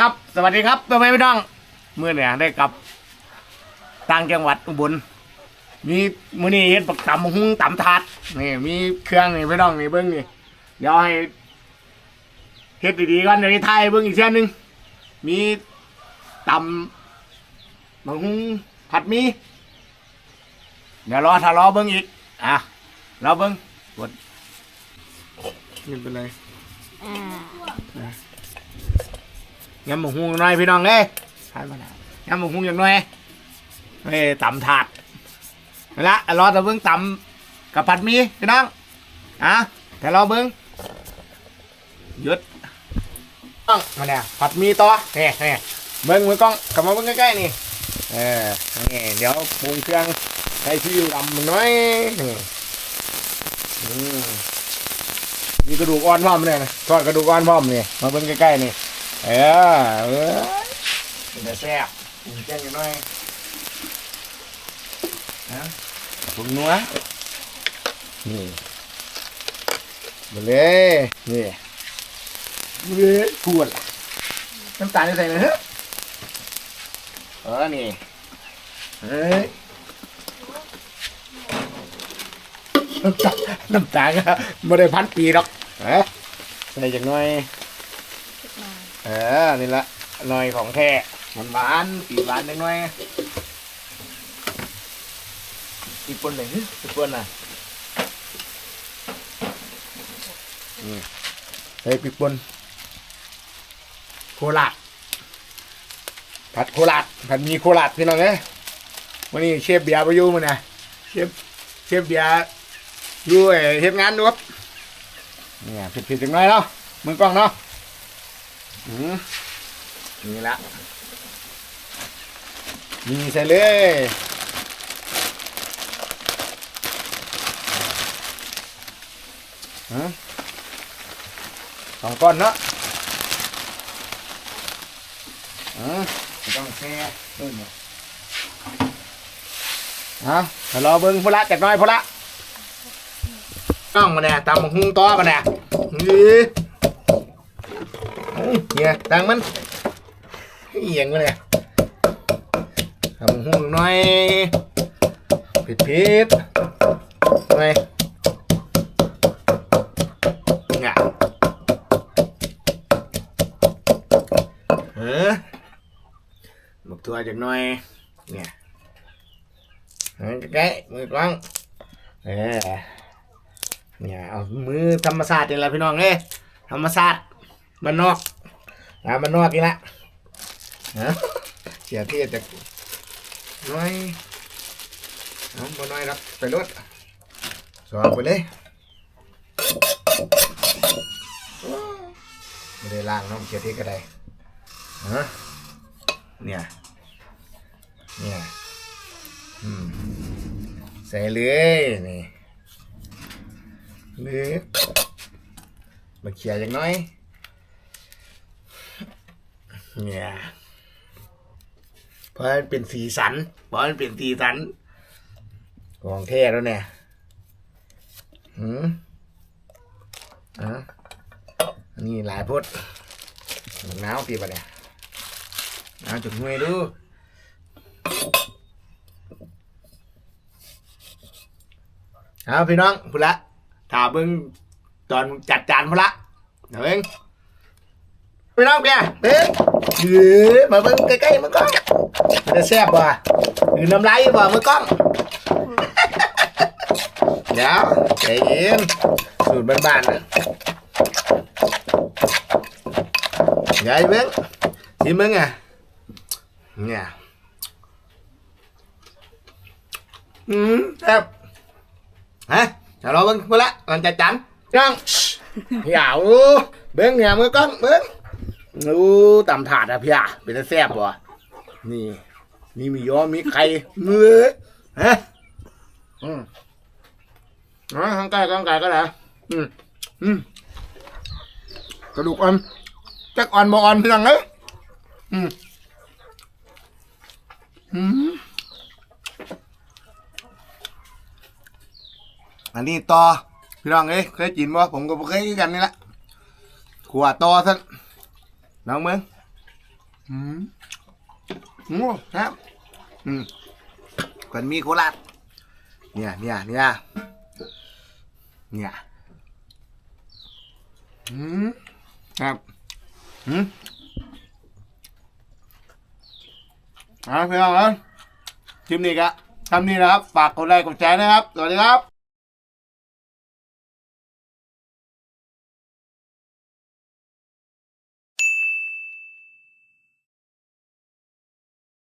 ครับ สวัสดีครับตัวไม่พี่น้องเมื่อเนี่ยได้กลับต่างจังหวัดอุบลมีมื้อนี้เฮ็ดปักตำหุ้งตำถาดนี่มีเครื่องนี่พี่น้องนี่เบิ้งนี่เดี๋ยวให้เฮ็ดดีๆก่อนเดี๋ยวนี้ถ่ายเบิ้งอีกเช่นหนึ่งมีตำบักหุ้งผัดหมีเดี๋ยวรอถ้ารอเบิ้งอีกอะรอเบิ้งกดนี่เป็นไรอ่า ยำหมูหุงหน่อยพี่น้องเอ้ยทานมาแล้วยำหมูหุงอย่างน่อยเอ้ยตำถาดเอาละรอแต่เบิ้งตำกับผัดหมีพี่น้องอะแต่รอเบิ้งยุดต้องมาเนี่ยผัดหมีต่อเฮ้เฮ้เบิ้งมือกล้องกลับมาเบิ้งใกล้ๆนี่เออนี่เดี๋ยวปรุงเครื่องใส่ซีอิ๊วดำมันน้อยนี่มมีกระดูกอ่อนพร้อมเลยนะทอดกระดูกอ่อนพร้อมนี่มาเบิ้งใกล้ๆนี่ เออเออเป็นแต่แซ่บปรุงแจ้งกันหน่อยนะปรุงนัวนี่มาเลยนี่เลยขวดล่ะน้ำตาลจะใส่ไหมฮะเออนี่เฮ้ยน้ำตาลน้ำตาลก็ไม่ได้พันปีหรอกเอ๊ะใส่จากหน่อย เออนี่ละหน่อยของแท้หวานหวานๆปีหวานนิดหน่อยอีกปนไหนฮึอีกปนน่ะนี่ใส่ปีกปนโคราชผัดโคราชผัดมีโคราชพี่น้องเอ้ยวันนี้เชฟเบียร์ไปอยู่มั้งนะเชฟเชฟเบียร์ยู่ไอ้เฮ็ดงานดูครับเนี่ยผิดๆจังหน่อยเนาะมือกล้องเนาะ อืมนี่ละมีใส่เลยฮะสองก้อนเนาะอ่าไม่ต้องแช่เบิ่งเนี่ยเอาเดี๋ยวรอเบิ้งพนละจัดน้อยพนละต้องมาเนี่ยตำบักหุ่งต่อมาเนี่ยนี่ เนี่ยดังมันเอียงมาเลยทำหุ่นหน่อยผิดผิดหน่อยเนี่ยเออหมกตัวจากหน่อยเนี่ยเอาใกล้มือกล้องเออเนี่ยเอามือธรรมศาสตร์นี่แหละพี่น้องเอ้ธรรมศาสตร์ มันนอกอ่ามันนอกอีกละฮะเสียที่จะน้อยเอาบ่น้อยครับไปรถสองไปเลยไม่ได้ล้างน้องเสียที่ก็ได้ฮะเนี่ยเนี่ยอืมใส่เลยนี่เลยมาเขี่ยอย่างน้อย เนี่ยเพราะมันเป็นสีสันเพราะมันเป็นสีสันของแท้แล้วเนี่ยหืมอะนี่หลายพดหนาวตีปะเนี่ยหนาวจุดห่วยดูเอาพี่น้องพุละถ้าเบิ่งตอนจัดจานพุละเดี๋ยวเอง พี่น้องแกเอ๊ะเฮ้ยมาเบิ่งใกล้ๆมือกล้องมันจะแซ่บบ่หรือน้ำลายบ่มือกล้องเดี๋ยวใจเย็นสูตรบ้านๆนะเดี๋ยวไอ้เบิ่งชิมมึงอะเนี่ยอืมแซ่บฮะเดี๋ยวรอเบิ่งพุ่นละก่อนจะจันจังอย่าโอ้เบิ่งเนี่ยมือกล้องเบิ่ง อู้ตำถาดอะพี่อะเป็นตาแซ่บบ่นี่ นี่มีย้อมมีไข่เมือฮะอืมอ๋อข้างใกล้ข้างไกลก็ได้อืมอืมกระดูกอ่อนจักอ่อนบ่อ่อนพี่น้องเอ้ยอืมอืมอันนี้ต่อพี่น้องเอ้ยเคยกินบ่ผมก็บ่เคยกินกันนี่แหละขวดต่อซะ น้องมึงอืมโอ้ครับอืมกันมีโคราชเนี่ยเนี่ยเนี่ยเนี่ยอืมครับอืมเอาพี่น้องครับคลิปนี้ก็ทำนี้นะครับ ฝากกดไลค์กดแชร์นะครับ สวัสดีครับ